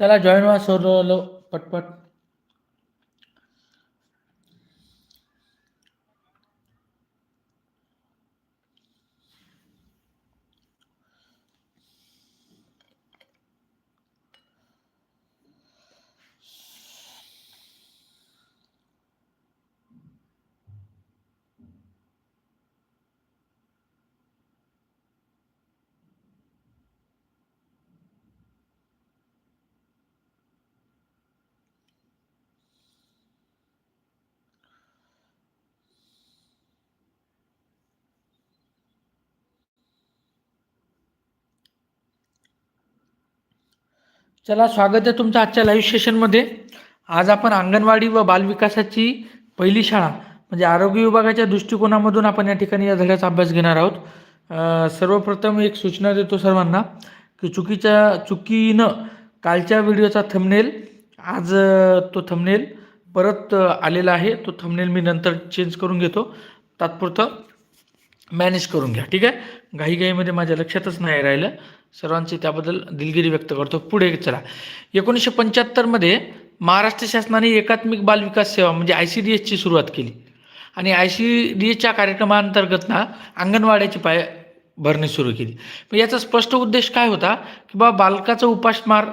चला जॉईन व्हा सर पटपट. चला स्वागत आहे तुमचं आजच्या लाईव्ह सेशनमध्ये आज आपण अंगणवाडी व बालविकासाची पहिली शाळा म्हणजे आरोग्य विभागाच्या दृष्टिकोनामधून आपण या ठिकाणी या धड्याचा अभ्यास घेणार आहोत. सर्वप्रथम एक सूचना देतो सर्वांना की चुकीच्या चुकीनं कालच्या व्हिडिओचा थंबनेल आज तो थंबनेल परत आलेला आहे. तो थंबनेल मी नंतर चेंज करून घेतो. तात्पुरतं मॅनेज करून घ्या. ठीक आहे? घाईघाईमध्ये माझ्या लक्षातच नाही राहिलं. सर्वांचे त्याबद्दल दिलगिरी व्यक्त करतो. पुढे चला. एकोणीसशे पंच्याहत्तरमध्ये महाराष्ट्र शासनाने एकात्मिक बाल विकास सेवा म्हणजे आय सी डी एसची सुरुवात केली. आणि आय सी डी एसच्या कार्यक्रमाअंतर्गत ना अंगणवाड्याची पाय भरणी सुरू केली. मग याचा स्पष्ट उद्देश काय होता? की बा बालकाचा उपासमार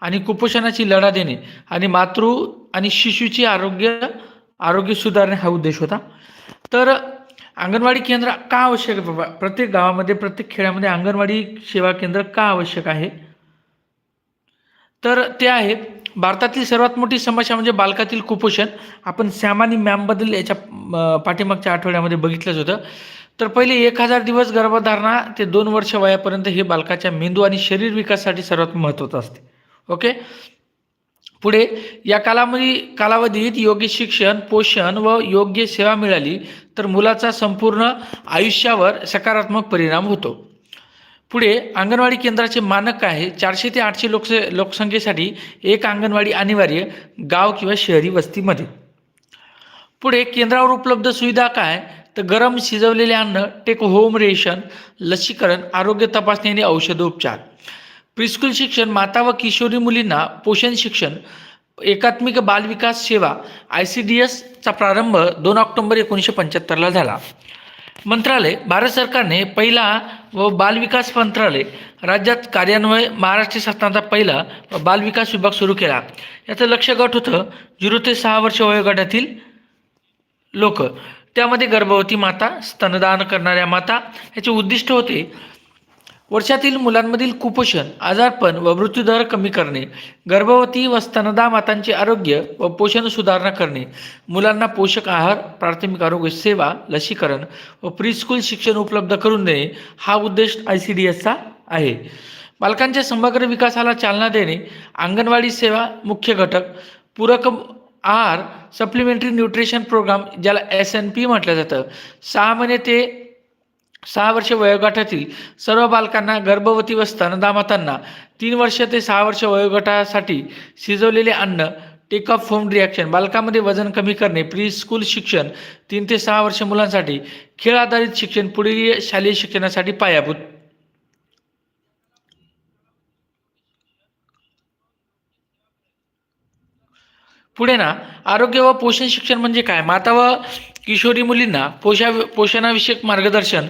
आणि कुपोषणाची लढा देणे आणि मातृ आणि शिशूची आरोग्य आरोग्य सुधारणे हा उद्देश होता. तर अंगणवाडी केंद्र का आवश्यक आहे बाबा? प्रत्येक गावामध्ये प्रत्येक खेड्यामध्ये अंगणवाडी सेवा केंद्र का आवश्यक आहे? तर ते आहे भारतातील सर्वात मोठी समस्या म्हणजे बालकातील कुपोषण. आपण सॅम आणि मॅमबद्दल याच्या पाठीमागच्या आठवड्यामध्ये बघितलंच होतं. तर पहिले एक हजार दिवस गर्भधारणा ते दोन वर्ष वयापर्यंत हे बालकाच्या मेंदू आणि शरीर विकासासाठी सर्वात महत्त्वाचं असते. ओके? पुढे या कालामध्ये कालावधीत योग्य शिक्षण पोषण व योग्य सेवा मिळाली तर मुलाचा संपूर्ण आयुष्यावर सकारात्मक परिणाम होतो. पुढे अंगणवाडी केंद्राचे मानक काय आहे चारशे ते आठशे लोकस लोकसंख्येसाठी एक अंगणवाडी अनिवार्य गाव किंवा शहरी वस्तीमध्ये. पुढे केंद्रावर उपलब्ध सुविधा काय? तर गरम शिजवलेले अन्न टेक होम रेशन लसीकरण आरोग्य तपासणी आणि औषधोपचार. प्रिस्कूल शिक्षण माता व किशोरी मुलींना पोषण शिक्षण एकात्मिक बालविकास सेवा आय सी डी एसचा प्रारंभ दोन ऑक्टोंबर एकोणीसशे पंच्याहत्तरला झाला. मंत्रालय भारत सरकारने पहिला व बालविकास मंत्रालय राज्यात कार्यान्वय महाराष्ट्र शासनाचा पहिला व बालविकास विभाग सुरू केला. याचं लक्ष गट होतं झिरो ते सहा वर्ष वयोगटातील लोक. त्यामध्ये गर्भवती माता स्तनदान करणाऱ्या माता याचे उद्दिष्ट होते वर्षातील मुलांमधील कुपोषण आजारपण व मृत्यूदर कमी करणे गर्भवती व स्तनदा मातांचे आरोग्य व पोषण सुधारणा करणे मुलांना पोषक आहार प्राथमिक आरोग्य सेवा लसीकरण व प्रीस्कूल शिक्षण उपलब्ध करून देणे हा उद्देश आय सी डी एसचा आहे. बालकांच्या समग्र विकासाला चालना देणे अंगणवाडी सेवा मुख्य घटक पूरक आहार सप्लिमेंटरी न्यूट्रिशन प्रोग्राम ज्याला एस एन पी म्हटलं जातं. सहा महिने ते सहा वर्ष वयोगटातील सर्व बालकांना गर्भवती व स्तनदामातांना तीन वर्ष ते सहा वर्ष वयोगटासाठी शिजवलेले अन्न टेक ऑफ होम रिॲक्शन बालकामध्ये वजन कमी करणे प्री स्कूल शिक्षण तीन ते सहा वर्ष मुलांसाठी खेळ आधारित शिक्षण पुढील शालेय शिक्षणासाठी पायाभूत. पुढे ना आरोग्य व पोषण शिक्षण म्हणजे काय? माता व किशोरी मुलींना पोषा पोषणाविषयक मार्गदर्शन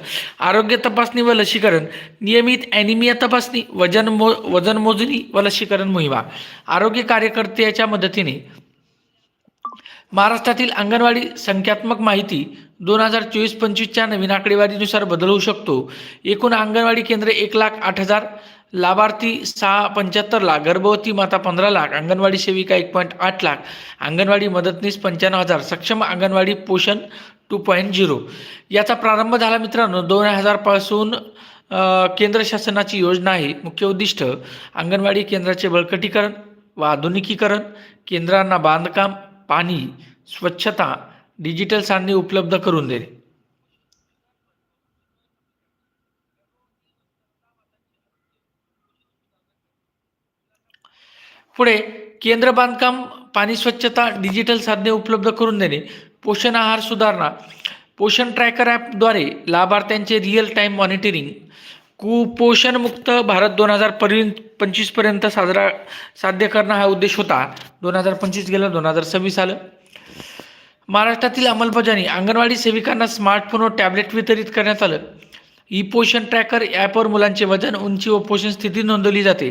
आरोग्य तपासणी व लसीकरण नियमित ॲनिमिया तपासणी वजन मो वजन मोजणी व लसीकरण मोहिमा. आरोग्य कार्यकर्त्याच्या मदतीने महाराष्ट्रातील अंगणवाडी संख्यात्मक माहिती दोन हजार चोवीस पंचवीसच्या नवीन आकडेवारीनुसार बदल होऊ शकतो. एकूण अंगणवाडी केंद्र एक लाख आठ हजार लाभार्थी सहा पंच्याहत्तर लाख गर्भवती माता पंधरा लाख अंगणवाडी सेविका एक पॉईंट आठ लाख अंगणवाडी मदतनीस पंच्याण्णव हजार सक्षम अंगणवाडी पोषण टू पॉईंट झिरो. याचा प्रारंभ झाला मित्रांनो दोन हजारपासून केंद्र शासनाची योजना आहे. मुख्य उद्दिष्ट अंगणवाडी केंद्राचे बळकटीकरण व आधुनिकीकरण केंद्रांना बांधकाम पाणी स्वच्छता डिजिटल साधने उपलब्ध करून देणे. पुढे केंद्र बांधकाम पाणी स्वच्छता डिजिटल साधने उपलब्ध करून देणे पोषण आहार सुधारणा पोषण ट्रॅकर ॲपद्वारे लाभार्थ्यांचे रिअल टाईम मॉनिटरिंग कुपोषणमुक्त भारत दोन हजार पर्यंत पंचवीसपर्यंत साजरा साध्य करणं हा उद्देश होता. दोन हजार पंचवीस गेलं दोन हजार सव्वीस आलं. महाराष्ट्रातील अंमलबजावणी अंगणवाडी सेविकांना स्मार्टफोन व टॅबलेट वितरित करण्यात आलं. ई पोषण ट्रॅकर ॲपवर मुलांचे वजन उंची व पोषण स्थिती नोंदवली जाते.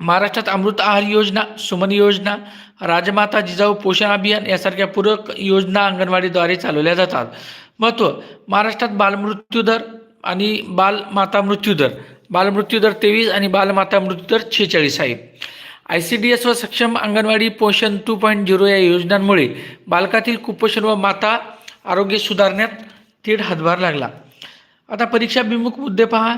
महाराष्ट्रात अमृत आहार योजना सुमन योजना राजमाता जिजाऊ पोषण अभियान यासारख्या पूरक योजना अंगणवाडीद्वारे चालवल्या जातात. महत्त्व महाराष्ट्रात बालमृत्यूदर आणि बालमाता मृत्यूदर बालमृत्यूदर तेवीस आणि बालमाता मृत्यूदर छेचाळीस आहे. आय सी डी एस व सक्षम अंगणवाडी पोषण टू पॉईंट झिरो या योजनांमुळे बालकातील कुपोषण व माता आरोग्य सुधारण्यात थेट हातभार लागला. आता परीक्षाभिमुख मुद्दे पहा.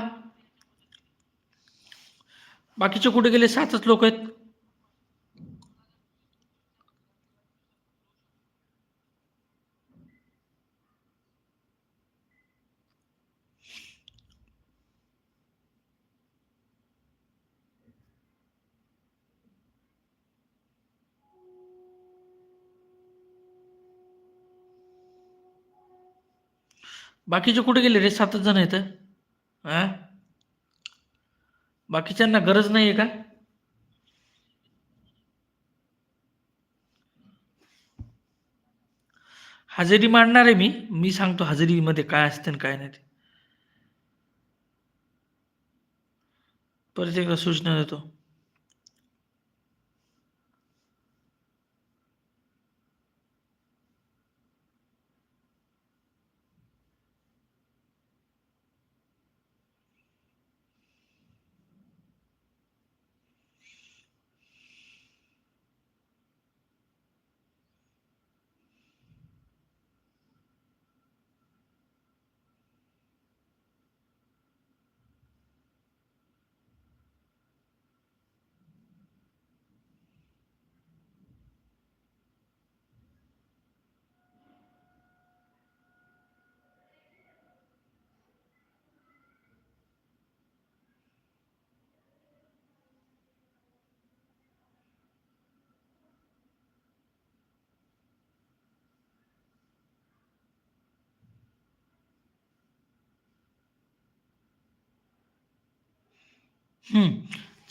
बाकीचे कुठे गेले? सातच लोक आहेत. बाकीचे कुठे गेले रे? सातच जण आहेत हा? बाकीच्यांना गरज नाही आहे का? हजेरी मांडणार आहे मी. मी सांगतो हजेरीमध्ये काय असते आणि काय नाही ते. परत एकदा सूचना देतो.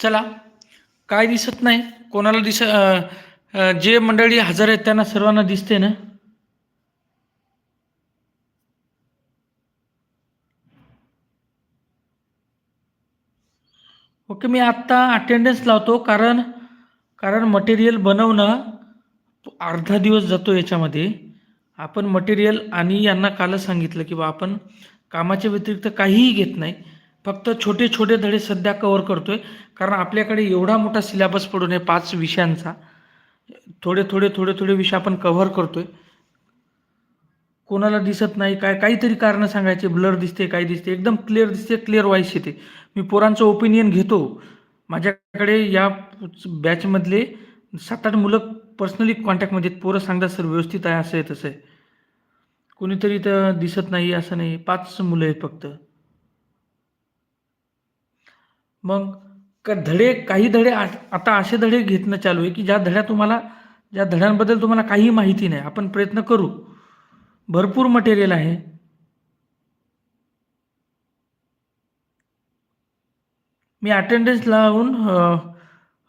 चला. काय दिसत नाही? कोणाला दिस जे मंडळी हजर आहेत त्यांना सर्वांना दिसते ना? ओके मी आत्ता अटेंडन्स लावतो कारण कारण मटेरियल बनवणं अर्धा दिवस जातो याच्यामध्ये. आपण मटेरियल आणि यांना कालच सांगितलं की बा आपण कामाच्या व्यतिरिक्त काहीही घेत नाही. फक्त छोटे छोटे धडे सध्या कवर करतोय. कारण आपल्याकडे एवढा मोठा सिलेबस पडून आहे पाच विषयांचा. थोडे थोडे थोडे थोडे विषय आपण कव्हर करतोय. कोणाला दिसत नाही काय काहीतरी कारणं सांगायचे. ब्लर दिसते काय दिसते. एकदम क्लिअर दिसते क्लिअर व्हाईस येते. मी पोरांचं ओपिनियन घेतो. माझ्याकडे या बॅचमधले सात आठ मुलं पर्सनली कॉन्टॅक्टमध्ये आहेत. पोरं सांगतात सर व्यवस्थित आहे असं आहे तसं आहे. कोणीतरी इथं दिसत नाही असं नाही. पाच मुलं आहेत फक्त. मग का धडे काही धडे आ- आता असे धडे घेतणं चालू आहे की ज्या धड्या तुम्हाला ज्या धड्यांबद्दल तुम्हाला काही माहिती नाही आपण प्रयत्न करू. भरपूर मटेरियल आहे. मी अटेंडन्स लावून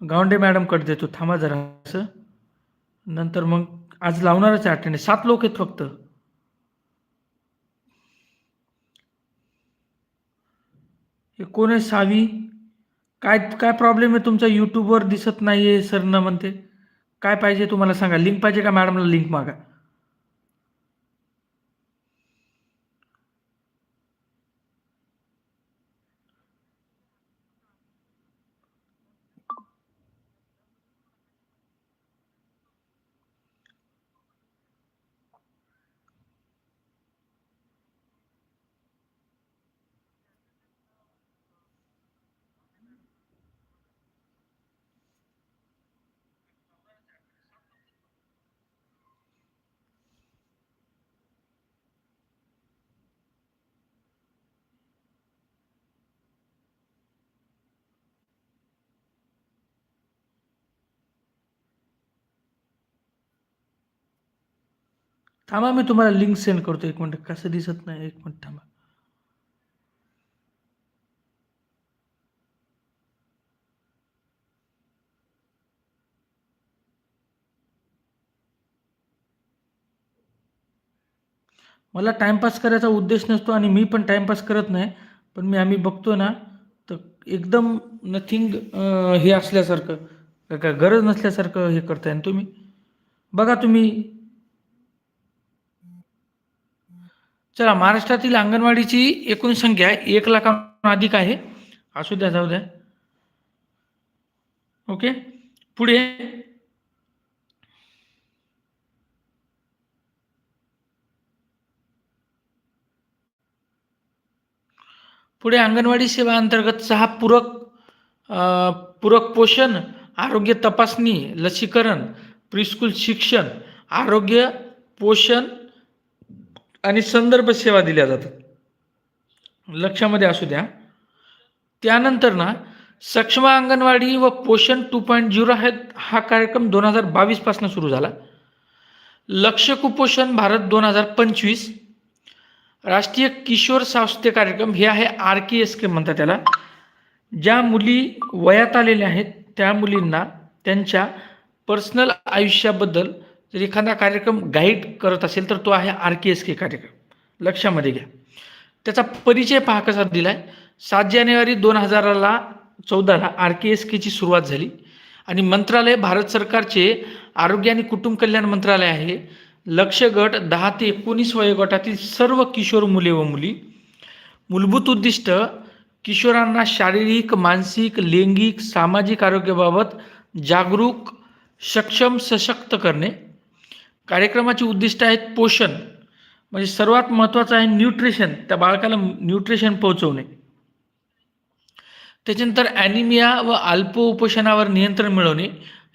गावंडे मॅडमकडे देतो. थांबा जरा असं नंतर मग आज लावणारच आहे अटेंडन्स सात लोक आहेत फक्त. हे कोण आहे सावी काय काय प्रॉब्लेम आहे तुमचा? यूट्यूबवर दिसत नाही आहे सर न म्हणते. काय पाहिजे तुम्हाला सांगा? लिंक पाहिजे का मॅडमला लिंक मागा. थांबा मी तुम्हाला लिंक सेंड करतो. एक मिनट कसं दिसत नाही. एक मिनट थांबा. मला टाइमपास करायचा उद्देश नसतो आणि मी पण टाइमपास करत नाही पण मी आम्ही बघतो ना तर एकदम नथिंग हे असल्यासारखं का गरज नसल्यासारखं हे करताय तुम्ही. बघा तुम्ही चला महाराष्ट्रातील अंगणवाडीची एकूण संख्या एक लाखाहून अधिक आहे. असू द्या जाऊ द्या. ओके? पुढे. पुढे अंगणवाडी सेवा अंतर्गत सहा पूरक पूरक पोषण आरोग्य तपासणी लसीकरण प्रिस्कूल शिक्षण आरोग्य पोषण आणि संदर्भ सेवा दिल्या जातात. लक्षामध्ये असू द्या. त्यानंतर ना सक्षम अंगणवाडी व पोषण टू पॉईंट झिरो आहेत हा कार्यक्रम दोन हजार बावीसपासून सुरू झाला. लक्ष कुपोषण भारत दोन हजार पंचवीस. राष्ट्रीय किशोर स्वास्थ्य कार्यक्रम हे आहे आर के एस के म्हणतात त्याला. ज्या मुली वयात आलेल्या आहेत त्या मुलींना त्यांच्या पर्सनल आयुष्याबद्दल जर एखादा कार्यक्रम गाईड करत असेल तर तो आहे आर के एस के कार्यक्रम. लक्षामध्ये घ्या. त्याचा परिचय पहा कसा दिला आहे सात जानेवारी दोन हजाराला चौदाला आर के एस केची सुरुवात झाली. आणि मंत्रालय भारत सरकारचे आरोग्य आणि कुटुंब कल्याण मंत्रालय आहे. लक्ष गट दहा ते एकोणीस वयोगटातील सर्व किशोर मुले व मुली. मूलभूत उद्दिष्ट किशोरांना शारीरिक मानसिक लैंगिक सामाजिक आरोग्याबाबत जागरूक सक्षम सशक्त करणे. कार्यक्रमाची उद्दिष्ट आहेत पोषण. म्हणजे सर्वात महत्त्वाचं आहे न्यूट्रिशन त्या बाळकाला न्यूट्रिशन पोहोचवणे. त्याच्यानंतर ॲनिमिया व अल्प उपोषणावर नियंत्रण मिळवणे.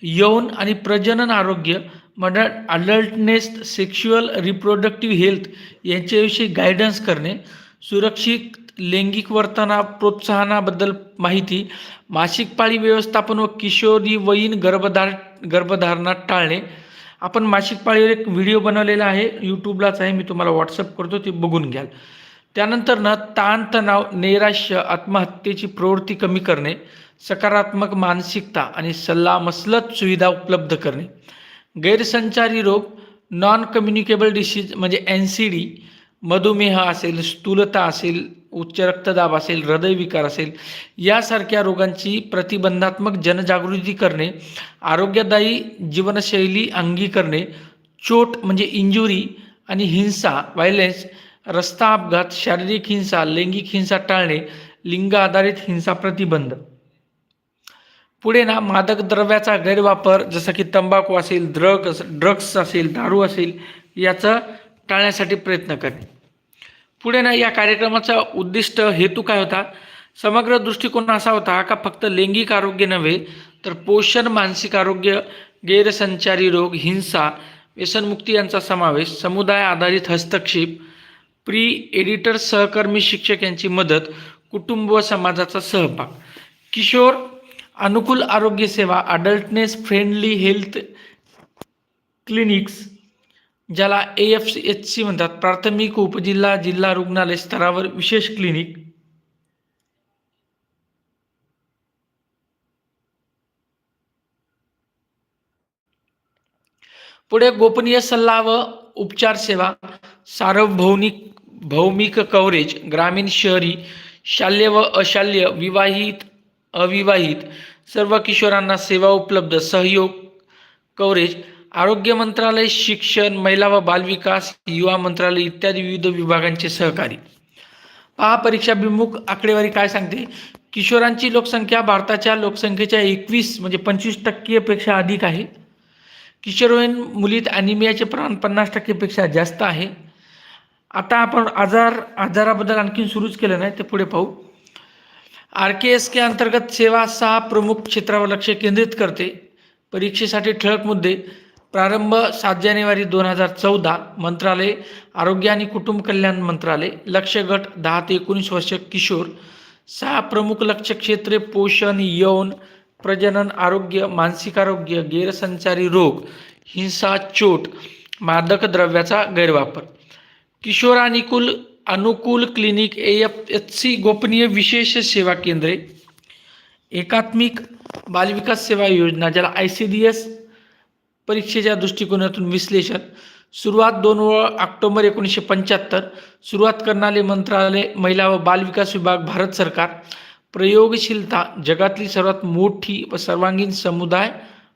यौन आणि प्रजनन आरोग्य म्हणजे अडल्टनेस सेक्शुअल रिप्रोडक्टिव्ह हेल्थ यांच्याविषयी गायडन्स करणे. सुरक्षित लैंगिक वर्तना प्रोत्साहनाबद्दल माहिती मासिक पाळी व्यवस्थापन व किशोरी वयीन गर्भधार गर्भधारणा टाळणे. आपण मासिक पाळीवर एक व्हिडिओ बनवलेला आहे. यूट्यूबलाच आहे. मी तुम्हाला व्हॉट्सअप करतो. ते बघून घ्याल. त्यानंतर ना ताणतणाव नैराश्य आत्महत्येची प्रवृत्ती कमी करणे सकारात्मक मानसिकता आणि सल्लामसलत सुविधा उपलब्ध करणे गैरसंचारी रोग नॉन कम्युनिकेबल डिसीज म्हणजे एन सी डी मधुमेह असेल स्थूलता असेल उच्च रक्तदाब असेल हृदयविकार असेल यासारख्या रोगांची प्रतिबंधात्मक जनजागृती करणे आरोग्यदायी जीवनशैली अंगी करणे चोट म्हणजे इंजुरी आणि हिंसा व्हायलेन्स रस्ता अपघात शारीरिक हिंसा लैंगिक हिंसा टाळणे लिंग आधारित हिंसा प्रतिबंध. पुढे ना मादक द्रव्याचा गैरवापर जसं की तंबाखू असेल ड्रग ड्रग्स असेल दारू असेल याचं टाळण्यासाठी प्रयत्न करणे. पुढे ना या कार्यक्रमाचा उद्दिष्ट हेतू काय होता? समग्र दृष्टिकोन असा होता का फक्त लैंगिक आरोग्य नव्हे तर पोषण मानसिक आरोग्य गैरसंचारी रोग हिंसा व्यसनमुक्ती यांचा समावेश समुदाय आधारित हस्तक्षेप प्री एडिटर सहकर्मी शिक्षक यांची मदत कुटुंब व समाजाचा सहभाग. किशोर अनुकूल आरोग्य सेवा अडल्टनेस फ्रेंडली हेल्थ क्लिनिक्स ज्याला A F C H C म्हणतात. प्राथमिक उपजिल्हा जिल्हा रुग्णालय स्तरावर विशेष क्लिनिक पुढे गोपनीय सल्ला व उपचार सेवा. सार्वभौमिक भौमिक कव्हरेज ग्रामीण शहरी शाल्य व अशाल्य विवाहित अविवाहित सर्व किशोरांना सेवा उपलब्ध सहयोग कव्हरेज आरोग्य मंत्रालय शिक्षण महिला व बालविकास युवा मंत्रालय इत्यादी विविध विभागांचे सहकारी. पहा परीक्षाभिमुख आकडेवारी काय सांगते? किशोरांची लोकसंख्या भारताच्या लोकसंख्येच्या एकवीस म्हणजे पंचवीस टक्केपेक्षा अधिक आहे. किशोरवयीन मुलीत ॲनिमियाचे प्रमाण पन्नास टक्केपेक्षा जास्त आहे. आता आपण आजार आजाराबद्दल आणखीन सुरूच केलं नाही ते पुढे पाहू. आर के एस के अंतर्गत सेवा सहा प्रमुख क्षेत्रावर लक्ष केंद्रित करते. परीक्षेसाठी ठळक मुद्दे. प्रारंभ सात जानेवारी दोन हजार चौदा मंत्रालय आरोग्य आणि कुटुंब कल्याण मंत्रालय लक्ष गट दहा ते एकोणीस वर्ष किशोर सहा प्रमुख लक्ष क्षेत्रे पोषण यौन प्रजनन आरोग्य मानसिक आरोग्य गैरसंचारी रोग हिंसा चोट मादक द्रव्याचा गैरवापर. किशोर अनुकूल अनुकूल clinic A F H C गोपनीय विशेष सेवा केंद्रे एकात्मिक बालविकास सेवा योजना ज्याला आय सी डी एस परीक्षेच्या दृष्टिकोनातून विश्लेषण. सुरुवात दोन ऑक्टोबर एकोणीसशे पंच्याहत्तर. सुरुवात करणारे मंत्रालय महिला व बालविकास विभाग भारत सरकार. प्रयोगशीलता जगातली सर्वात मोठी व सर्वांगीण समुदाय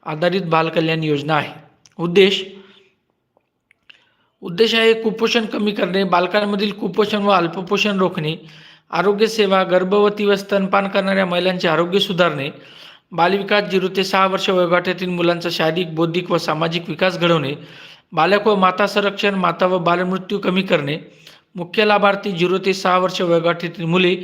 आधारित बालकल्याण योजना आहे. उद्देश? उद्देश आहे कुपोषण कमी करणे बालकांमधील कुपोषण व अल्पपोषण रोखणे आरोग्यसेवा गर्भवती व स्तनपान करणाऱ्या महिलांचे आरोग्य सुधारणे बालविकास झिरो ते सहा वर्ष वयोगटातील मुलांचा शारीरिक बौद्धिक व सामाजिक विकास घडवणे बालक व माता संरक्षण माता व बालमृत्यू कमी करणे मुख्य लाभार्थी झिरो ते सहा वर्ष वयोगटातील मुले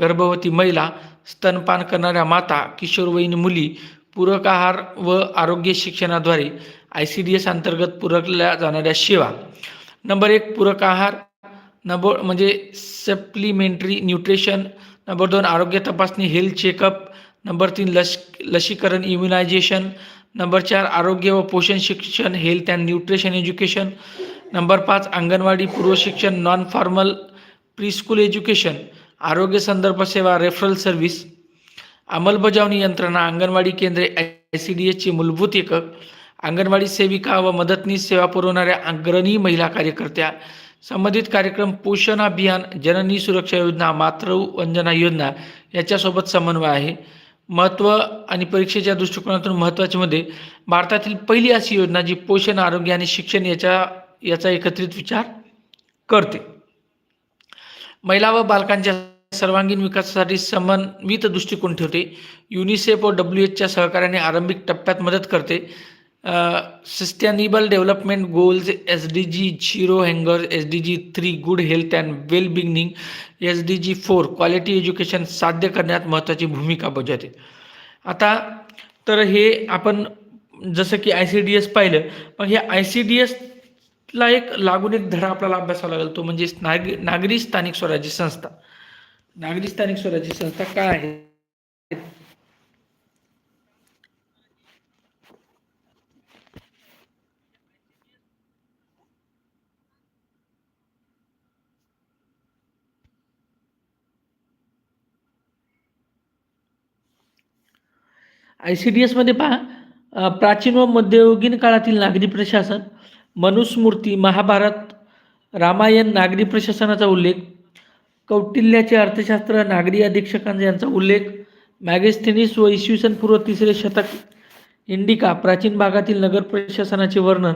गर्भवती महिला स्तनपान करणाऱ्या माता किशोरवयीन मुली पूरक आहार व आरोग्य शिक्षणाद्वारे आय सी डी एस अंतर्गत पुरकल्या जाणाऱ्या सेवा. नंबर एक पूरक आहार. नंबर म्हणजे सप्लिमेंटरी न्यूट्रिशन. नंबर दोन आरोग्य तपासणी हेल्थ चेकअप. नंबर तीन लश लसीकरण इम्युनायझेशन नंबर चार आरोग्य व पोषण शिक्षण health and nutrition education number पाच अंगणवाडी पूर्व शिक्षण नॉन फॉर्मल प्रीस्कूल एज्युकेशन आरोग्य संदर्भ सेवा रेफरल सर्व्हिस अंमलबजावणी यंत्रणा अंगणवाडी केंद्रे आय सी डी एसची मूलभूत एकक. अंगणवाडी सेविका व मदतनीस सेवा पुरवणाऱ्या अग्रणी महिला कार्यकर्त्या. संबंधित कार्यक्रम पोषण अभियान जननी सुरक्षा योजना मातृवंदना योजना याच्यासोबत समन्वय आहे. महत्त्व आणि परीक्षेच्या दृष्टिकोनातून महत्त्वाचे मध्ये भारतातील पहिली अशी योजना जी पोषण आरोग्य आणि शिक्षण याच्या याचा एकत्रित विचार करते. महिला व बालकांच्या सर्वांगीण विकासासाठी समन्वित दृष्टिकोन ठेवते. युनिसेफ व डब्ल्यू एचच्या सहकार्याने आरंभिक टप्प्यात मदत करते. Sustainable development goals S D G zero हँगर S D G three good health and well being S D G four quality education साध्य करण्यात महत्त्वाची भूमिका बजावते. आता तर हे आपण जसं की आय सी डी एस पाहिलं मग हे आय सी डी एसला एक लागून एक धडा आपल्याला अभ्यासावा लागेल तो म्हणजे नाग नागरी स्थानिक स्वराज्य संस्था. नागरी स्थानिक स्वराज्य संस्था काय आहे आय सी डी एसमध्ये पहा प्राचीन व मध्ययुगीन काळातील नागरी प्रशासन मनुस्मृती महाभारत रामायण नागरी प्रशासनाचा उल्लेख कौटिल्याचे अर्थशास्त्र नागरी अधीक्षकांचा यांचा उल्लेख मॅगेस्थेनिस व इसवी सन पूर्व तिसरे शतक इंडिका प्राचीन भागातील नगर प्रशासनाचे वर्णन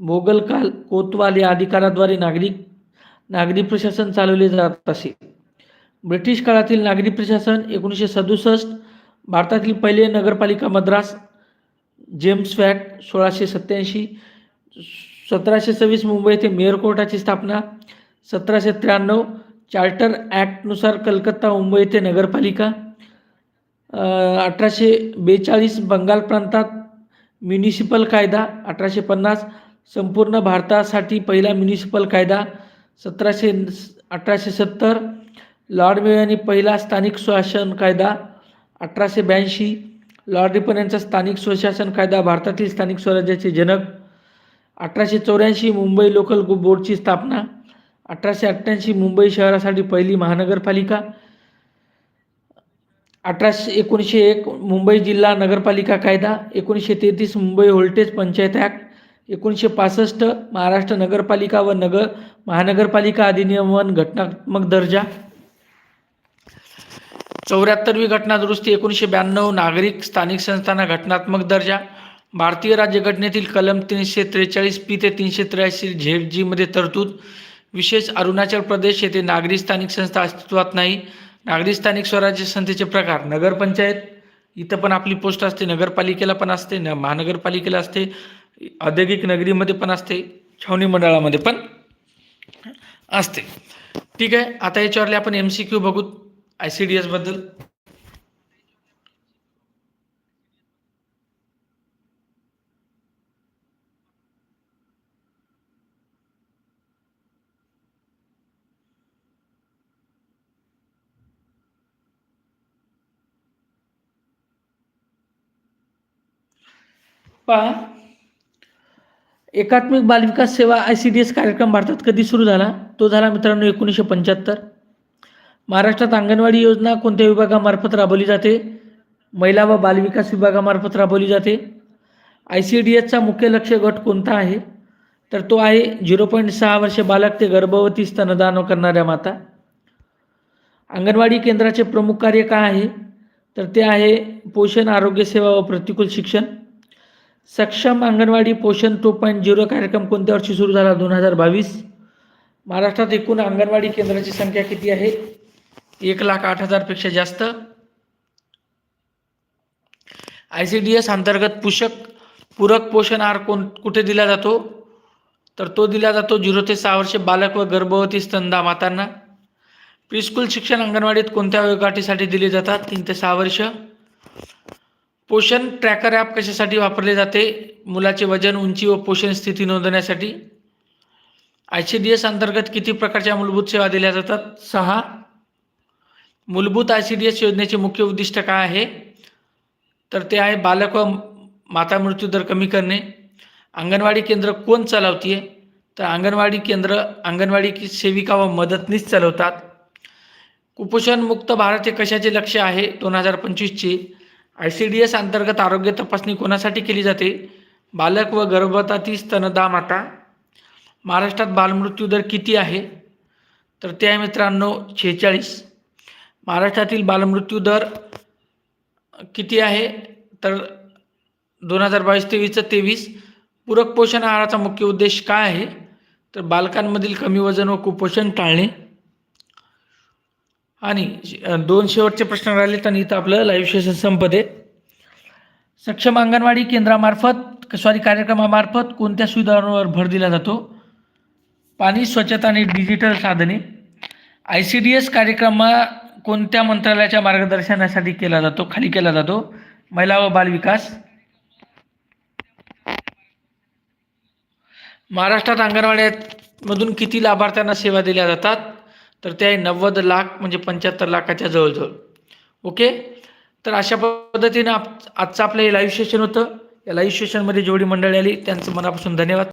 मोगलकाल कोतवाल या अधिकाराद्वारे नागरिक नागरी प्रशासन चालवले जात असे. ब्रिटिश काळातील नागरी प्रशासन एकोणीसशे सदुसष्ट भारतातील पहिले नगरपालिका मद्रास जेम्स फॅट सोळाशे सत्याऐंशी सतराशे सव्वीस मुंबई येथे मेयर कोर्टाची स्थापना सतराशे त्र्याण्णव चार्टर ॲक्टनुसार कलकत्ता मुंबई येथे नगरपालिका अठराशे बेचाळीस बंगाल प्रांतात म्युनिसिपल कायदा अठराशे पन्नास संपूर्ण भारतासाठी पहिला म्युनिसिपल कायदा सतराशे अठराशे सत्तर लॉर्ड मेयो यांनी पहिला स्थानिक सुशासन कायदा अठराशे ब्याऐंशी लॉर्ड रिपन यांचा स्थानिक स्वशासन कायदा भारतातील स्थानिक स्वराज्याचे जनक. अठराशे चौऱ्याऐंशी मुंबई लोकल बोर्डची स्थापना. अठराशे अठ्ठ्याऐंशी मुंबई शहरासाठी पहिली महानगरपालिका. अठराशे एकोणीसशे एक मुंबई जिल्हा नगरपालिका कायदा. एकोणीसशे तेहतीस मुंबई व्होल्टेज पंचायत ॲक्ट. एकोणीसशे पासष्ट महाराष्ट्र नगरपालिका व नगर महानगरपालिका अधिनियमन घटनात्मक दर्जा. चौऱ्याहत्तरवी घटना दुरुस्ती एकोणीसशे ब्याण्णव नागरिक स्थानिक संस्थांना घटनात्मक दर्जा भारतीय राज्यघटनेतील कलम तीनशे त्रेचाळीस पी ते तीनशे त्र्याऐंशी झेड जीमध्ये तरतूद. विशेष अरुणाचल प्रदेश येथे नागरी स्थानिक संस्था अस्तित्वात नाही. नागरी स्थानिक स्वराज्य संस्थेचे प्रकार नगरपंचायत इथं पण आपली पोस्ट असते नगरपालिकेला पण असते न महानगरपालिकेला असते औद्योगिक नगरीमध्ये पण असते छावणी मंडळामध्ये पण असते. ठीक आहे आता याच्यावरले आपण एम सी क्यू बघू. आय सी डी एसबद्दल पहा. एकात्मिक बालविकास सेवा आय सी डी एस कार्यक्रम भारतात कधी सुरू झाला? तो झाला मित्रांनो एकोणीसशे पंच्याहत्तर. महाराष्ट्रात अंगणवाडी योजना कोणत्या विभागामार्फत राबवली जाते? महिला व बालविकास विभागामार्फत राबवली जाते. आय सी डी एसचा मुख्य लक्ष गट कोणता आहे? तर तो आहे झिरो पॉईंट सहा वर्ष बालक ते गर्भवती स्तनदान करणाऱ्या माता. अंगणवाडी केंद्राचे प्रमुख कार्य काय आहे? तर ते आहे पोषण आरोग्य सेवा व प्रतिकूल शिक्षण. सक्षम अंगणवाडी पोषण टू पॉईंट झिरो कार्यक्रम कोणत्या वर्षी सुरू झाला? दोन हजार बावीस. महाराष्ट्रात एकूण अंगणवाडी केंद्राची संख्या किती आहे? एक लाख आठ हजारपेक्षा जास्त. आय सी डी एस अंतर्गत पुषक पूरक पोषण आहार कोण कुठे दिला जातो? तर तो दिला जातो झिरो ते सहा वर्षे बालक व गर्भवती स्तनदा मातांना. प्रीस्कूल शिक्षण अंगणवाडीत कोणत्या वयोगाठीसाठी दिले जातात? तीन ते सहा वर्ष. पोषण ट्रॅकर ॲप कशासाठी वापरले जाते? मुलाचे वजन उंची व पोषण स्थिती नोंदवण्यासाठी. आय सी डी एस अंतर्गत किती प्रकारच्या मूलभूत सेवा दिल्या जातात? सहा. मूलभूत आय सी डी एस योजनेचे मुख्य उद्दिष्ट काय आहे? तर ते आहे बालक व माता मृत्यू दर कमी करणे. अंगणवाडी केंद्र कोण चालवते तर अंगणवाडी केंद्र अंगणवाडी की सेविका व मदतनीस चालवतात. कुपोषणमुक्त भारत हे कशाचे लक्ष आहे? दोन हजार पंचवीसचे आय सी डी एस अंतर्गत आरोग्य तपासणी कोणासाठी केली जाते? बालक व गर्भवतातील स्तनदा माता. महाराष्ट्रात बालमृत्यू दर किती आहे? तर ते आहे मित्रांनो शेहेचाळीस महाराष्ट्रातील बालमृत्यू दर किती आहे? तर दोन हजार बावीस तेवीसचं तेवीस. पूरक पोषण आहाराचा मुख्य उद्देश काय आहे? तर बालकांमधील कमी वजन व कुपोषण टाळणे. आणि दोन शेवटचे प्रश्न राहिलेत आणि इथं आपलं लाईव्ह सेशन संपदे सक्षम अंगणवाडी केंद्रामार्फत सॉरी कार्यक्रमामार्फत कोणत्या सुविधांवर भर दिला जातो? पाणी स्वच्छता आणि डिजिटल साधने. आय सी डी एस कार्यक्रमा कोणत्या मंत्रालयाच्या मार्गदर्शनासाठी केला जातो खाली केला जातो? महिला व बालविकास महाराष्ट्रात अंगणवाड्यामधून किती लाभार्थ्यांना सेवा दिल्या जातात? तर ते आहे नव्वद लाख म्हणजे पंच्याहत्तर लाखाच्या जवळजवळ. ओके? तर अशा पद्धतीनं आप आजचं आपलं हे लाईव्ह सेशन होतं. या लाईव्ह सेशनमध्ये जेवढी मंडळी आली त्यांचं मनापासून धन्यवाद.